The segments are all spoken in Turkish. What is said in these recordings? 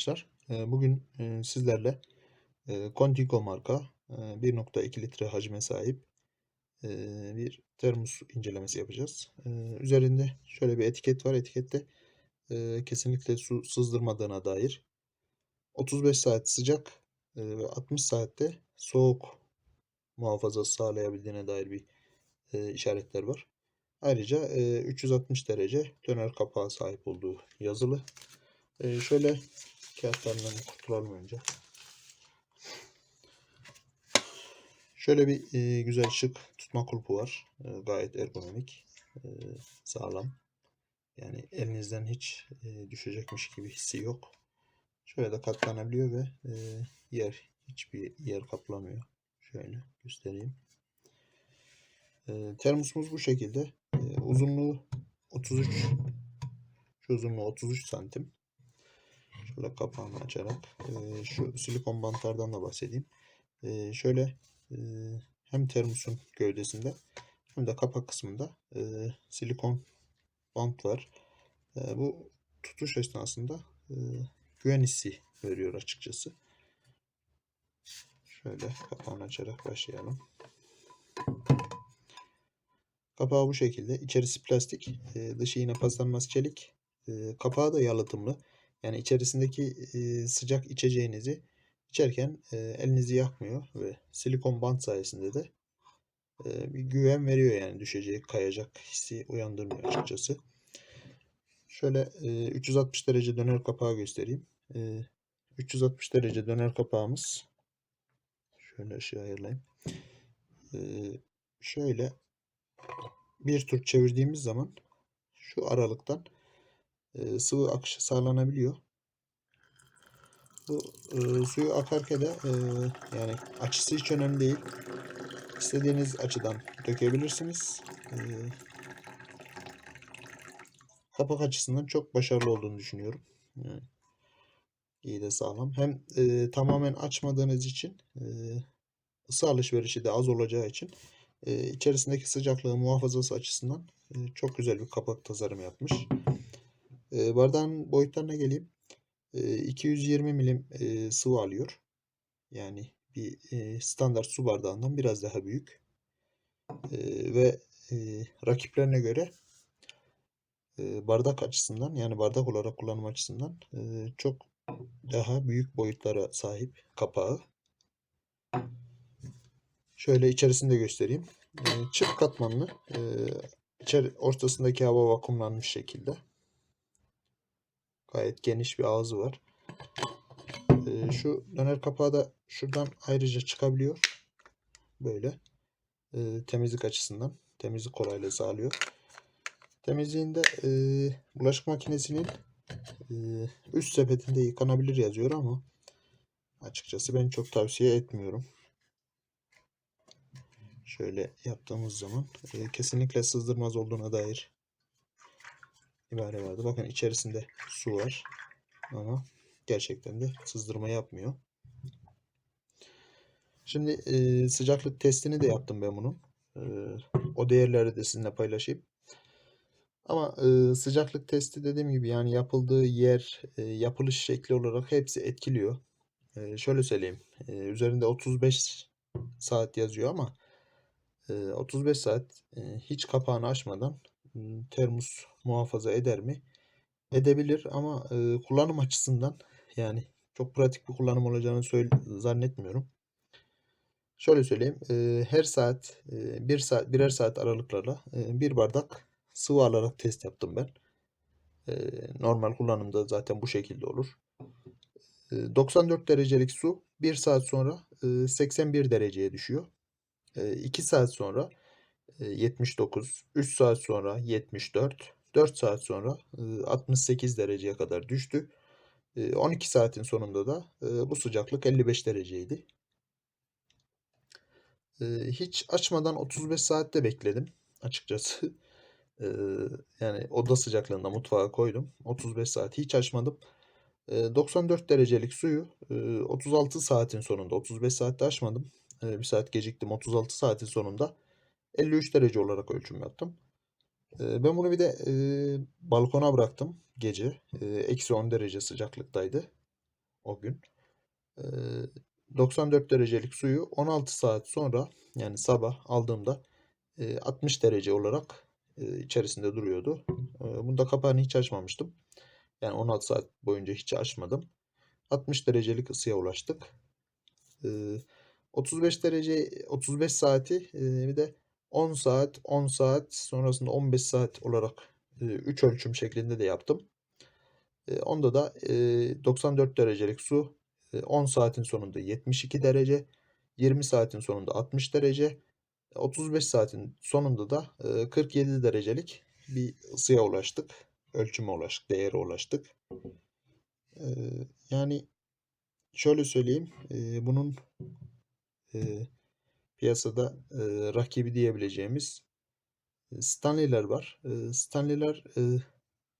Arkadaşlar. Eee, Bugün eee, sizlerle eee, Contigo marka eee, 1.2 litre hacme sahip bir termos incelemesi yapacağız. Üzerinde şöyle bir etiket var. Etikette kesinlikle su sızdırmadığına dair 35 saat sıcak ve 60 saatte soğuk muhafazası sağlayabildiğine dair bir işaretler var. Ayrıca eee, 360 derece döner kapağı sahip olduğu yazılı. Şöyle kağıtlarından kurtulalım önce. Şöyle bir eee, güzel şık tutma kulpu var. Eee, gayet ergonomik, eee, sağlam. Yani elinizden hiç eee, düşecekmiş gibi hissi yok. Şöyle de katlanabiliyor ve eee, yer hiçbir yer kaplamıyor. Şöyle göstereyim. Eee, termosumuz bu şekilde. Eee, uzunluğu 33 şu uzunluğu 33 santim. Şöyle kapağını açarak şu silikon bantlardan da bahsedeyim. Şöyle hem termosun gövdesinde hem de kapak kısmında silikon bant var. Bu tutuş esnasında eee, güven hissi veriyor açıkçası. Şöyle kapağını açarak başlayalım. Kapağı bu şekilde. İçerisi plastik. dışı yine paslanmaz çelik. Kapağı da yalıtımlı. Yani içerisindeki sıcak içeceğinizi içerken elinizi yakmıyor ve silikon bant sayesinde de bir güven veriyor yani düşecek, kayacak hissi uyandırmıyor açıkçası. Şöyle eee, 360 derece döner kapağı göstereyim. Eee, 360 derece döner kapağımız şöyle ışığı ayarlayayım. Şöyle bir tur çevirdiğimiz zaman şu aralıktan eee, sıvı akışı sağlanabiliyor. Bu eee, suyu akarken de eee, yani açısı hiç önemli değil. İstediğiniz açıdan dökebilirsiniz. Eee, kapak açısından çok başarılı olduğunu düşünüyorum. Yani iyi de sağlam. Hem eee, tamamen açmadığınız için eee, ısı alışverişi de az olacağı için eee, içerisindeki sıcaklığı muhafazası açısından eee, çok güzel bir kapak tasarımı yapmış. Eee, bardağın boyutlarına geleyim. Eee, 220 milim eee, sıvı alıyor. Yani bir eee, standart su bardağından biraz daha büyük. Eee, ve eee, rakiplerine göre eee, bardak açısından yani bardak olarak kullanım açısından eee, çok daha büyük boyutlara sahip kapağı. Şöyle içerisinde göstereyim. Eee, çift katmanlı. Eee, içeri ortasındaki hava vakumlanmış şekilde. Gayet geniş bir ağzı var. Eee, şu döner kapağı da şuradan ayrıca çıkabiliyor. Böyle. Eee, temizlik açısından. Temizlik kolaylığı sağlıyor. Temizliğinde eee, bulaşık makinesinin eee, üst sepetinde yıkanabilir yazıyor ama açıkçası ben çok tavsiye etmiyorum. Şöyle yaptığımız zaman eee, kesinlikle sızdırmaz olduğuna dair ibare vardı. Bakın içerisinde su var ama gerçekten de sızdırma yapmıyor. Şimdi eee, sıcaklık testini de yaptım ben bunun. Eee, o değerleri de sizinle paylaşayım. Ama eee, sıcaklık testi dediğim gibi yani yapıldığı yer, eee, yapılış şekli olarak hepsi etkiliyor. Eee, şöyle söyleyeyim. eee, üzerinde 35 saat yazıyor ama eee, 35 saat eee, hiç kapağını açmadan termos muhafaza eder mi? Edebilir ama eee, kullanım açısından yani çok pratik bir kullanım olacağını söyle, zannetmiyorum. Şöyle söyleyeyim. eee, her saat eee, bir saat birer saat aralıklarla eee, bir bardak sıvı alarak test yaptım ben. Eee, normal kullanımda zaten bu şekilde olur. Eee, 94 derecelik su 1 saat sonra eee, 81 dereceye düşüyor. 2 saat sonra 79, 3 saat sonra 74, 4 saat sonra eee, 68 dereceye kadar düştü. Eee, 12 saatin sonunda da eee, bu sıcaklık 55 dereceydi. Eee, hiç açmadan 35 saatte bekledim açıkçası. Yani oda sıcaklığında mutfağa koydum. 35 saat hiç açmadım. Eee, 94 derecelik suyu eee, 36 saatin sonunda 35 saatte açmadım. 1 saat geciktim. 36 saatin sonunda 53 derece olarak ölçüm yaptım. Ee, ben bunu bir de e, balkona bıraktım gece. Ee, Eksi 10 derece sıcaklıktaydı o gün. Ee, 94 derecelik suyu 16 saat sonra yani sabah aldığımda e, 60 derece olarak e, içerisinde duruyordu. E, bunda kapağını hiç açmamıştım. Yani 16 saat boyunca hiç açmadım. 60 derecelik ısıya ulaştık. E, 35 derece 35 saati e, bir de 10 saat 10 saat sonrasında 15 saat olarak 3 ölçüm şeklinde de yaptım. E, onda da e, 94 derecelik su e, 10 saatin sonunda 72 derece, 20 saatin sonunda 60 derece, 35 saatin sonunda da e, 47 derecelik bir ısıya ulaştık. Ölçüme ulaştık, değere ulaştık. E, yani şöyle söyleyeyim, e, bunun e, piyasada e, rakibi diyebileceğimiz Stanley'ler var. E, Stanley'ler e,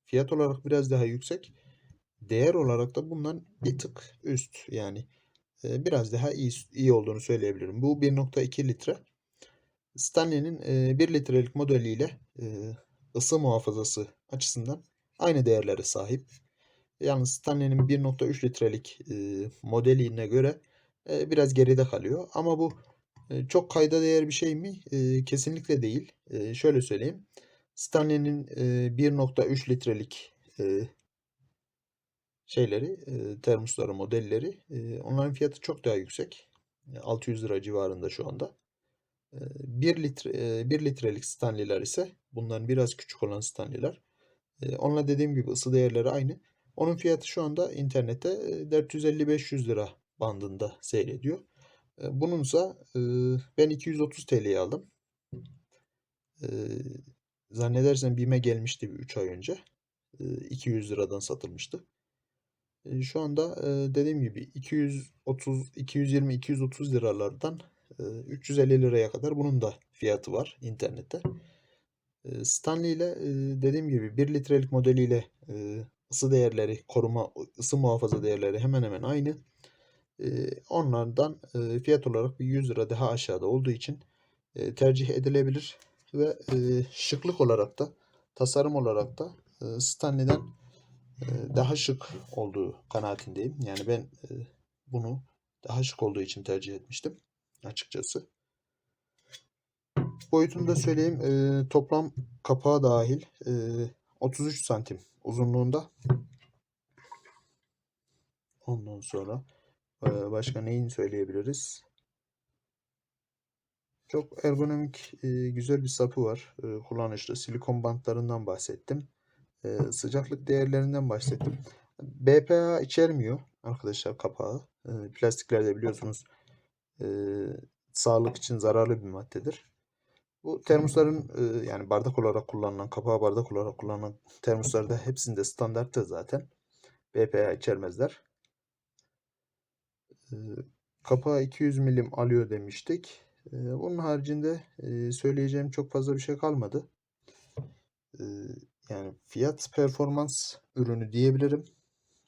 fiyat olarak biraz daha yüksek. Değer olarak da bundan bir tık üst yani e, biraz daha iyi, iyi olduğunu söyleyebilirim. Bu 1.2 litre. Stanley'nin e, 1 litrelik modeliyle e, ısı muhafazası açısından aynı değerlere sahip. Yalnız Stanley'nin 1.3 litrelik e, modeline göre e, biraz geride kalıyor. Ama bu çok kayda değer bir şey mi? E, kesinlikle değil. E, şöyle söyleyeyim. Stanley'nin e, 1.3 litrelik e, şeyleri, e, termosları, modelleri e, onların fiyatı çok daha yüksek. E, 600 lira civarında şu anda. E, 1 litre e, 1 litrelik Stanley'ler ise bundan biraz küçük olan Stanley'ler. E, onunla dediğim gibi ısı değerleri aynı. Onun fiyatı şu anda internette e, 450-500 lira bandında seyrediyor. Bununsa ben 230 TL'ye aldım. Zannedersem BİM'e gelmişti 3 ay önce. E, 200 liradan satılmıştı. Şu anda dediğim gibi 230, 220, 230 liralardan e, 350 liraya kadar bunun da fiyatı var internette. Stanley ile dediğim gibi 1 litrelik modeliyle ısı değerleri, koruma, ısı muhafaza değerleri hemen hemen aynı. Onlardan fiyat olarak bir 100 lira daha aşağıda olduğu için tercih edilebilir ve şıklık olarak da tasarım olarak da Stanley'den daha şık olduğu kanaatindeyim. Yani ben bunu daha şık olduğu için tercih etmiştim açıkçası. Boyutunu da söyleyeyim. Toplam kapağı dahil e, 33 santim uzunluğunda. Ondan sonra başka neyini söyleyebiliriz? Çok ergonomik, e, güzel bir sapı var. E, kullanışlı. Silikon bantlarından bahsettim. E, sıcaklık değerlerinden bahsettim. BPA içermiyor arkadaşlar kapağı. Plastiklerde biliyorsunuz sağlık için zararlı bir maddedir. Bu termosların yani bardak olarak kullanılan, kapağı bardak olarak kullanılan termoslarda hepsinde standarttır zaten. BPA içermezler. E, kapağı 200 milim alıyor demiştik. Bunun haricinde e, söyleyeceğim çok fazla bir şey kalmadı. E, yani fiyat performans ürünü diyebilirim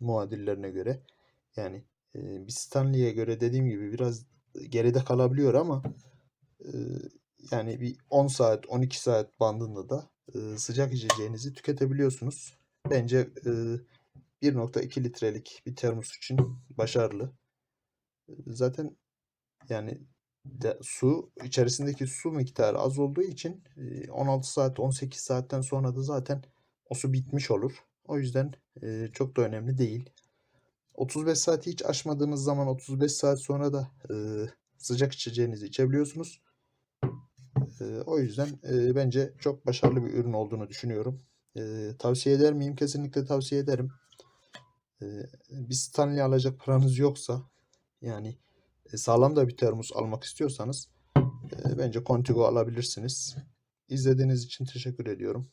muadillerine göre. Yani e, bir Stanley'e göre dediğim gibi biraz geride kalabiliyor ama e, yani bir 10 saat 12 saat bandında da sıcak içeceğinizi tüketebiliyorsunuz. Bence e, 1.2 litrelik bir termos için başarılı. Zaten yani de, su içerisindeki su miktarı az olduğu için e, 16 saat 18 saatten sonra da zaten o su bitmiş olur. O yüzden e, çok da önemli değil. 35 saati hiç aşmadığınız zaman 35 saat sonra da e, sıcak içeceğinizi içebiliyorsunuz. E, o yüzden e, bence çok başarılı bir ürün olduğunu düşünüyorum. E, tavsiye eder miyim? Kesinlikle tavsiye ederim. E, bir Stanley alacak paranız yoksa yani e, sağlam da bir termos almak istiyorsanız e, bence Contigo alabilirsiniz. İzlediğiniz için teşekkür ediyorum.